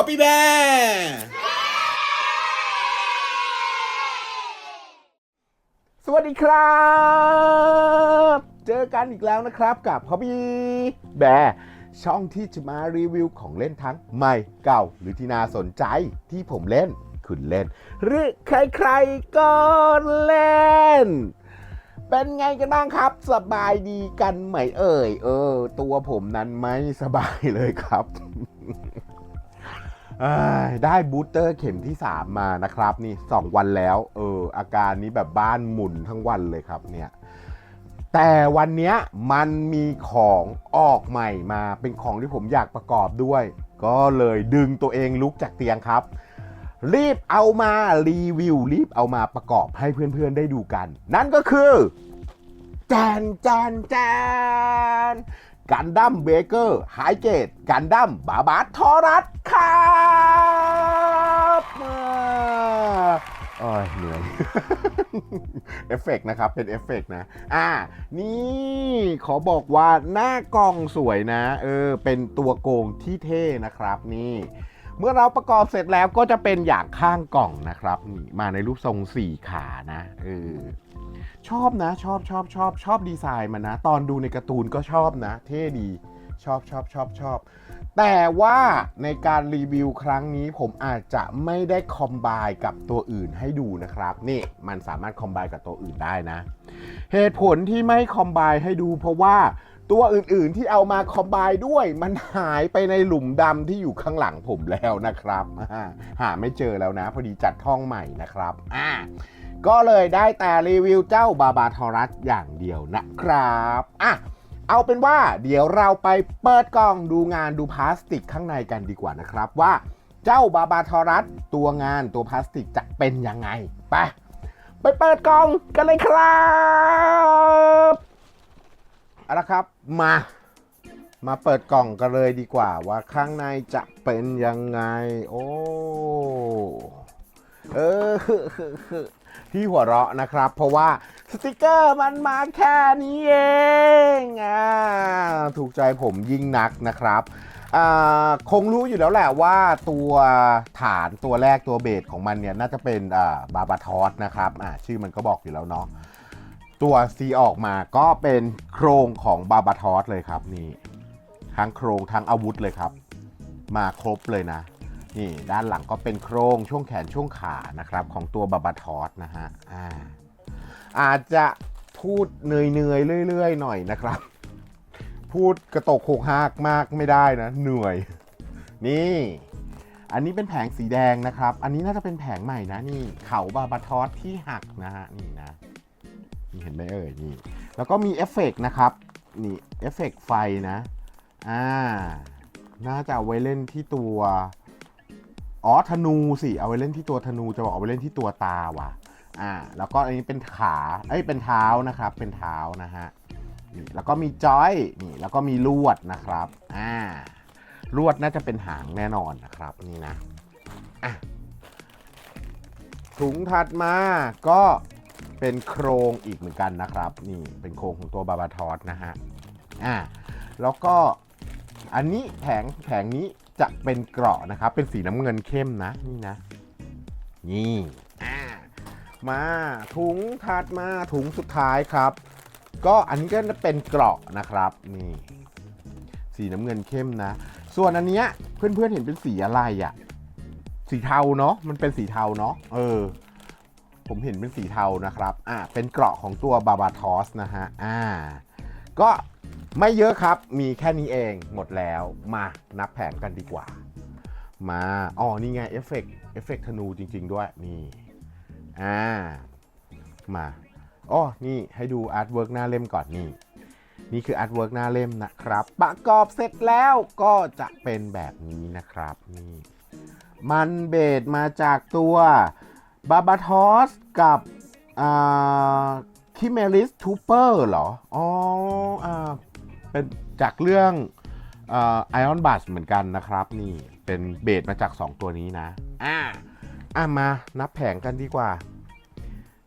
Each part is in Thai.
Copy Bear สวัสดีครับ เจอกันอีกแล้วนะครับกับ Hobby Bear ช่องที่จะมารีวิวของเล่นทั้งใหม่เก่า หรือที่น่าสนใจที่ผมเล่น คุณเล่น หรือใครๆก็เล่นเป็นไงกันบ้างครับ สบายดีกันไหมเอ่ย เออ ตัวผมนั้นไม่สบายเลยครับ ได้บูสเตอร์เข็มที่ 3 มานะครับ นี่ 2 วันแล้ว เออ อาการนี้แบบบ้านหมุนทั้งวันเลยครับเนี่ยแต่วันเนี้ยมันมีของออกใหม่มาเป็นของที่ผมอยากประกอบด้วย ก็เลยดึงตัวเองลุกจากเตียงครับ รีบเอามารีวิว รีบเอามาประกอบให้เพื่อนๆได้ดูกัน นั่นก็คือ แจนแจนแจน กันดั้มเบเกอร์ไฮเกตกันดั้มบาบาทอรัสครับโอ้ยเหนื่อย เอฟเฟกต์นะครับ เป็นเอฟเฟกต์นะ อ่า นี่ขอบอกว่าหน้ากล้องสวยนะ เออ เป็นตัวโกงที่เท่นะครับนี่เมื่อเราประกอบเสร็จแล้วก็จะเป็นอย่างข้างกล่องนะครับ นี่มาในรูปทรงสี่ขานะเออ ชอบนะ ชอบชอบชอบชอบดีไซน์มันนะ ตอนดูในการ์ตูนก็ชอบนะ เท่ดี ชอบชอบชอบชอบ แต่ว่าในการรีวิวครั้งนี้ผมอาจจะไม่ได้คอมไบกับตัวอื่นให้ดูนะครับ นี่มันสามารถคอมไบกับตัวอื่นได้นะ เหตุผลที่ไม่คอมไบให้ดู เพราะว่าตัวอื่นๆที่เอามาคอมไบด้วย มันหายไปในหลุมดำที่อยู่ข้างหลังผมแล้วนะครับ หาไม่เจอแล้วนะ พอดีจัดท่องใหม่นะครับ อ่า ก็เลยได้แต่รีวิวเจ้าบาบาทอรัสอย่างเดียวนะครับอะเอาเป็นว่าเดี๋ยวเราไปเปิดกล่องดูงานดูพลาสติกข้างในกันดีกว่านะครับว่าเจ้าบาบาทอรัสตัวงานตัวพลาสติกจะเป็นยังไงไปไปเปิดกล่องกันเลยครับเอาละครับมา มาเปิดกล่องกันเลยดีกว่าว่าข้างในจะเป็นยังไง โอ้เออ ที่หัวเราะนะครับ เพราะว่าสติกเกอร์มันมาแค่นี้เองอ่าถูกใจผมยิ่งนักนะครับอ่าคงรู้อยู่แล้วแหละว่าตัวฐานตัวแรกตัวเบสของมันเนี่ยน่าจะเป็นอ่าบาบาทอสนะครับอ่าชื่อมันก็บอกอยู่แล้วเนาะตัว C ออกมาก็เป็นโครงของบาบาทอสเลยครับนี่ทั้งโครงทั้งอาวุธเลยครับ มาครบเลยนะ นี่ด้านหลังก็เป็นโครงช่วงแขนช่วงขานะครับของตัวบาบาทอสนะฮะอ่าอาจจะพูดเหนื่อยๆเรื่อยๆหน่อยนะครับ พูดกระตกโขกหักมากไม่ได้นะเหนื่อย นี่ อันนี้เป็นแผงสีแดงนะครับ อันนี้น่าจะเป็นแผงใหม่นะนี่เขาบาบาทอสที่หักนะฮะนี่นะนี่เห็นไหมเอ่ยนี่ แล้วก็มีเอฟเฟกต์นะครับนี่เอฟเฟกต์ไฟนะอ่าน่าจะเอาไว้เล่นที่ตัว อ๋อธนูสิเอาไว้เล่นที่ตัวธนูจะบอกเอาไว้เล่นที่ตัวตาว่ะ อ่า แล้วก็อันนี้เป็นขาเอ้ยเป็นเท้านะครับ เป็นเท้านะฮะนี่แล้วก็มีจอยนี่แล้วก็มีลวดนะครับอ่าลวดน่าจะเป็นหางแน่นอนนะครับนี่นะอะถุงถัดมาก็เป็นโครงอีกเหมือนกันนะครับ นี่เป็นโครงของตัวบาบาทอสนะฮะอ่าแล้วก็อันนี้แผงแผงนี้ จะเป็นเกราะนะครับ เป็นสีน้ำเงินเข้มนะ นี่นะ นี่มาถุงถัดมาถุงสุดท้ายครับ ก็อันนี้ก็เป็นเกราะนะครับนี่สีน้ำเงินเข้มนะ ส่วนอันเนี้ยเพื่อนๆเห็นเป็นสีอะไรอะ่ะ สีเทาเนาะมันเป็นสีเทาเนาะเออ ผมเห็นเป็นสีเทานะครับ อ่าเป็นเกราะของตัวบาบาทอสนะฮะอ่า ก็ไม่เยอะครับมีแค่นี้เองหมดแล้วมานับแผงกันดีกว่า มาอ๋อนี่ไงเอฟเฟกต์เอฟเฟกต์ธนูจริง ๆ ด้วยนี่อ่ามาอ๋อนี่ให้ดูอาร์ตเวิร์กหน้าเล่มก่อนนี่นี่คืออาร์ตเวิร์กหน้าเล่มนะครับ ประกอบเสร็จแล้วก็จะเป็นแบบนี้นะครับนี่มันเบสมาจากตัวบาบาทอสกับอ่า คิเมลิสทูเปอร์เหรอ อ๋ออ่าเป็นจากเรื่องไอออนบัสเหมือนกันนะครับ นี่เป็นเบสมาจาก 2 ตัวนี้นะ อ่าอะมานับแผงกันดีกว่า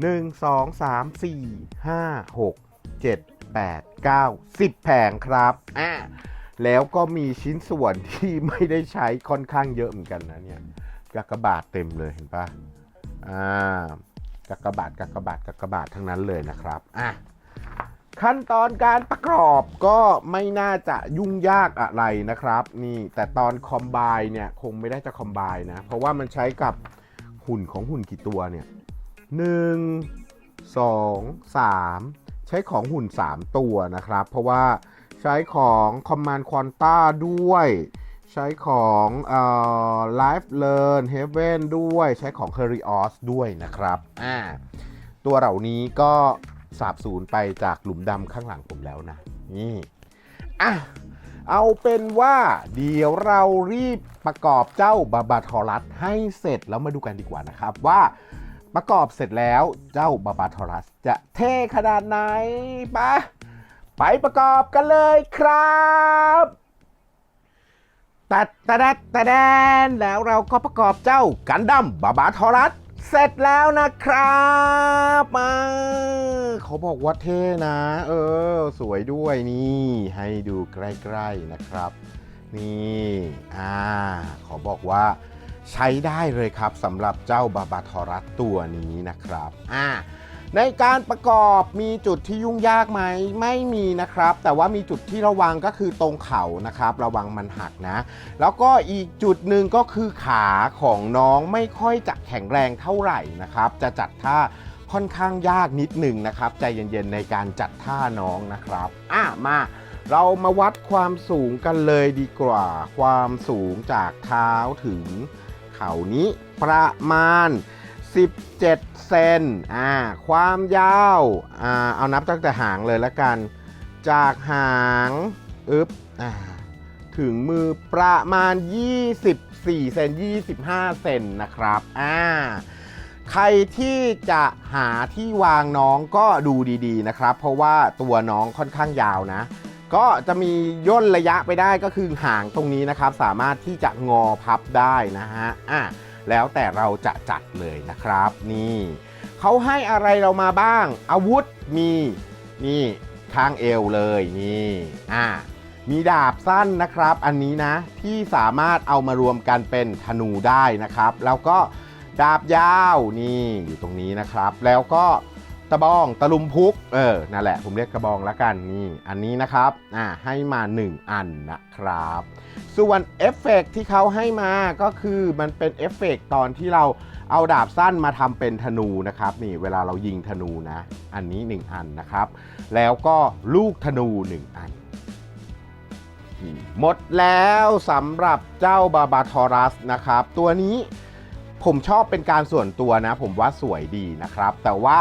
หนึ่งสองสามสี่ห้าหกเจ็ดแปดเก้าสิบแผงครับ อ่าแล้วก็มีชิ้นส่วนที่ไม่ได้ใช้ค่อนข้างเยอะเหมือนกันนะเนี่ยกากบาทเต็มเลยเห็นปะอ่า กากบาทกากบาทกากบาททั้งนั้นเลยนะครับอะขั้นตอนการประกอบก็ไม่น่าจะยุ่งยากอะไรนะครับ นี่แต่ตอนคอมไบเนี่ยคงไม่ได้จะคอมไบนะ เพราะว่ามันใช้กับหุ่นของหุ่นกี่ตัวเนี่ยหนึ่งสองสามใช้ของหุ่น 3 ตัวนะครับ เพราะว่าใช้ของ Command Quanta ด้วย ใช้ของเอ่อ Life Learn Heaven ด้วยใช้ของ h e r i o s ด้วยนะครับอ่าตัวเหล่านี้ก็สาบสูญไปจากหลุมดำข้างหลังผมแล้วนะ นี่อะเอาเป็นว่าเดี๋ยวเรารีบประกอบเจ้าบาบาทอรัสให้เสร็จแล้วมาดูกันดีกว่านะครับว่าประกอบเสร็จแล้วเจ้าบาบาทอรัสจะเท่ขนาดไหนไปะไปประกอบกันเลยครับ ตัดตะแดดตะแดนแล้วเราก็ประกอบเจ้ากันดั้มบาบาทอรัสเสร็จแล้วนะครับมาเขาบอกว่าเท่นะ เออ สวยด้วยนี่ ให้ดูใกล้ๆนะครับ นี่อ่าขอบอกว่าใช้ได้เลยครับสำหรับเจ้าบาบาทอรัสตัวนี้นะครับอ่า ในการประกอบมีจุดที่ยุ่งยากไหมไม่มีนะครับ แต่ว่ามีจุดที่ระวังก็คือตรงเข่านะครับ ระวังมันหักนะ แล้วก็อีกจุดหนึ่งก็คือขาของน้องไม่ค่อยจะแข็งแรงเท่าไหร่นะครับ จะจัดท่าค่อนข้างยากนิดหนึ่งนะครับ ใจเย็นๆในการจัดท่าน้องนะครับอะมาเรามาวัดความสูงกันเลยดีกว่า ความสูงจากเท้าถึงเข่านี้ประมาณ 17 เซนอ่าความยาวอ่าเอานับตั้งแต่หางเลยละกัน จากหางอึบอ่าถึงมือประมาณ 24 เซน 25 เซนนะครับอ่าใครที่จะหาที่วางน้องก็ดูดีๆนะครับ เพราะว่าตัวน้องค่อนข้างยาวนะ ก็จะมีย่นระยะไปได้ก็คือหางตรงนี้นะครับ สามารถที่จะงอพับได้นะฮะอะ แล้วแต่เราจะจัดเลยนะครับ นี่เขาให้อะไรเรามาบ้าง อาวุธมีนี่ข้างเอวเลยนี่อ่ามีดาบสั้นนะครับ อันนี้นะที่สามารถเอามารวมกันเป็นธนูได้นะครับ แล้วก็ดาบยาวนี่อยู่ตรงนี้นะครับ แล้วก็ ตะบองตะลุมพุก เออ นั่นแหละ ผมเรียกกระบองแล้วกัน นี่ อันนี้นะครับ อ่า ให้มา 1 อันนะครับ ส่วนเอฟเฟกต์ที่เขาให้มา ก็คือมันเป็นเอฟเฟกต์ตอนที่เราเอาดาบสั้นมาทำเป็นธนูนะครับ นี่ เวลาเรายิงธนูนะ อันนี้ 1 อันนะครับ แล้วก็ลูกธนู 1 อัน หมดแล้วสำหรับเจ้าบาบาทอรัสนะครับ ตัวนี้ผมชอบเป็นการส่วนตัวนะ ผมว่าสวยดีนะครับ แต่ว่า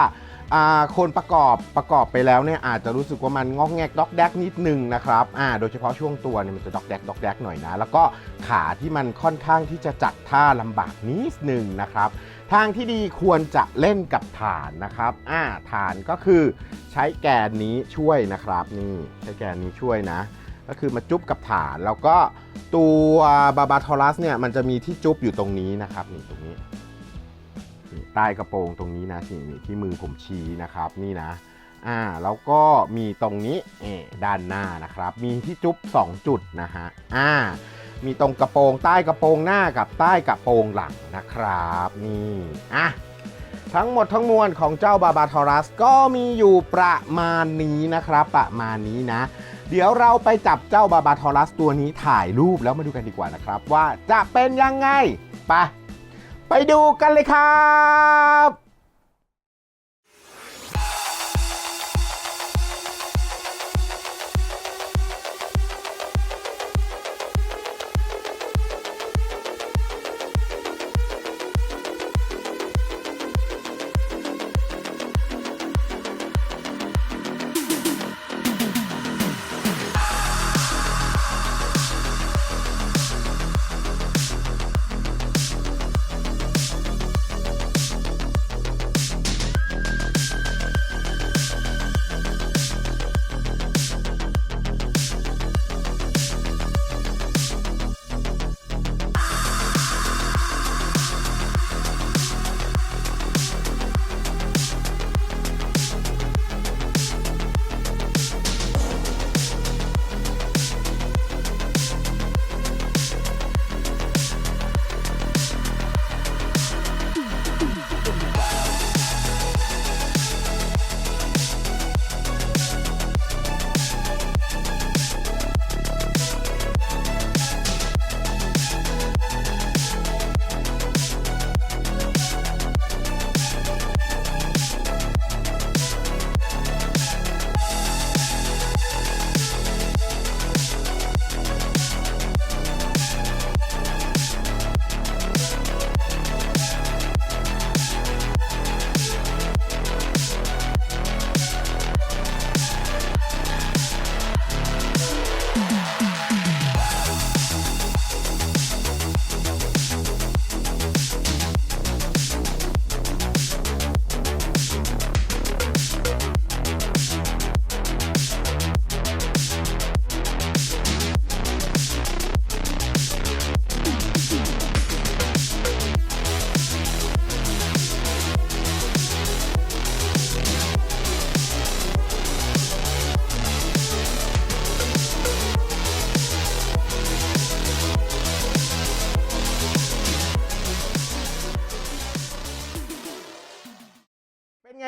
อ่าคนประกอบประกอบไปแล้วเนี่ยอาจจะรู้สึกว่ามันงอกแงกด็อกแดกนิดนึงนะครับอ่าโดยเฉพาะช่วงตัวเนี่ยมันจะด็อกแดกด็อกแดกหน่อยนะ แล้วก็ขาที่มันค่อนข้างที่จะจัดท่าลำบากนิดนึงนะครับ ทางที่ดีควรจะเล่นกับฐานนะครับอ่าฐานก็คือใช้แกนนี้ช่วยนะครับนี่ใช้แกนนี้ช่วยนะก็คือมาจุ๊บกับฐานแล้วก็ตัวบาบาทอรัสเนี่ยมันจะมีที่จุ๊บอยู่ตรงนี้นะครับนี่ตรงนี้ ใต้กระโปรงตรงนี้นะที่นี่ที่มือผมชี้นะครับนี่นะอ่าแล้วก็มีตรงนี้เอด้านหน้านะครับ มีที่จุ๊บ 2 จุดนะฮะอ่ามีตรงกระโปรงใต้กระโปรงหน้ากับใต้กระโปรงหลังนะครับนี่อะทั้งหมดทั้งมวลของเจ้าบาบาทอรัสก็มีอยู่ประมาณนี้นะครับ ประมาณนี้นะ เดี๋ยวเราไปจับเจ้าบาบาทอรัสตัวนี้ถ่ายรูปแล้วมาดูกันดีกว่านะครับ ว่าจะเป็นยังไงไป ไปดูกันเลยครับ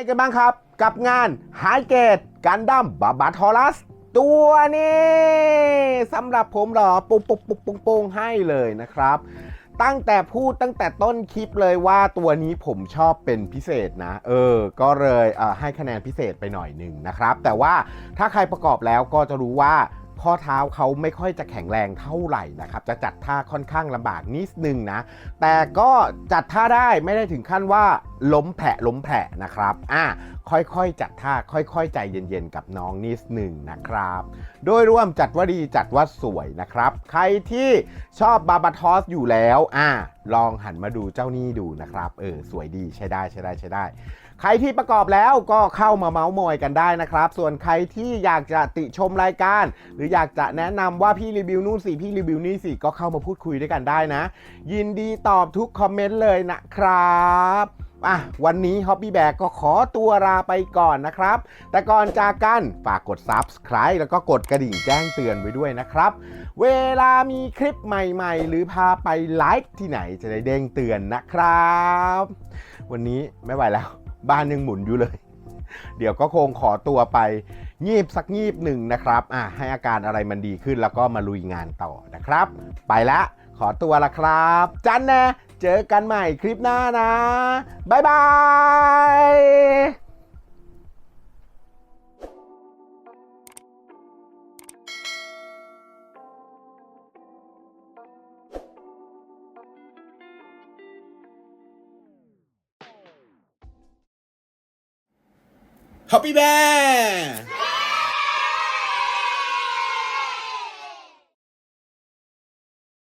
กันบ้างครับ กับงาน h i g a t e กันดั้มบาบาทอรัส ตัวนี้สำหรับผมหรอปุงปุงปุงปุงปุงให้เลยนะครับ ตั้งแต่พูดตั้งแต่ต้นคลิปเลยว่าตัวนี้ผมชอบเป็นพิเศษนะ เออ ก็เลยเอ่อให้คะแนนพิเศษไปหน่อยหนึ่งนะครับ แต่ว่าถ้าใครประกอบแล้วก็จะรู้ว่า ข้อเท้าเขาไม่ค่อยจะแข็งแรงเท่าไหร่นะครับ จะจัดท่าค่อนข้างลำบากนิดนึงนะ แต่ก็จัดท่าได้ไม่ได้ถึงขั้นว่าล้มแผลล้มแผลนะครับ อะค่อยๆ จัดท่าค่อยๆ ใจเย็นๆ กับน้องนิดหนึ่งนะครับ โดยรวมจัดว่าดีจัดว่าสวยนะครับ ใครที่ชอบบาบาทอสอยู่แล้ว อะลองหันมาดูเจ้านี่ดูนะครับ เออ สวยดีใช้ได้ใช้ได้ใช้ได้ ใครที่ประกอบแล้วก็เข้ามาเมาส์มอยกันได้นะครับ ส่วนใครที่อยากจะติชมรายการ หรืออยากจะแนะนำว่าพี่รีวิวนู่นสิพี่รีวิวนี่สิก็เข้ามาพูดคุยด้วยกันได้นะ ยินดีตอบทุกคอมเมนต์เลยนะครับอะวันนี้ Hobby Bag ก็ขอตัวลาไปก่อนนะครับ แต่ก่อนจากกันฝากกด Subscribe แล้วก็กดกระดิ่งแจ้งเตือนไว้ด้วยนะครับ เวลามีคลิปใหม่ๆ หรือพาไปไลฟ์ที่ไหนจะได้เด้งเตือนนะครับ วันนี้ไม่ไหวแล้ว บ้านยังหมุนอยู่เลย เดี๋ยวก็คงขอตัวไปงีบสักงีบหนึ่งนะครับอะให้อาการอะไรมันดีขึ้นแล้วก็มาลุยงานต่อนะครับ ไปละขอตัวละครับ จันนะ เจอกันใหม่คลิปหน้านะ บ๊ายบาย Happy Bear!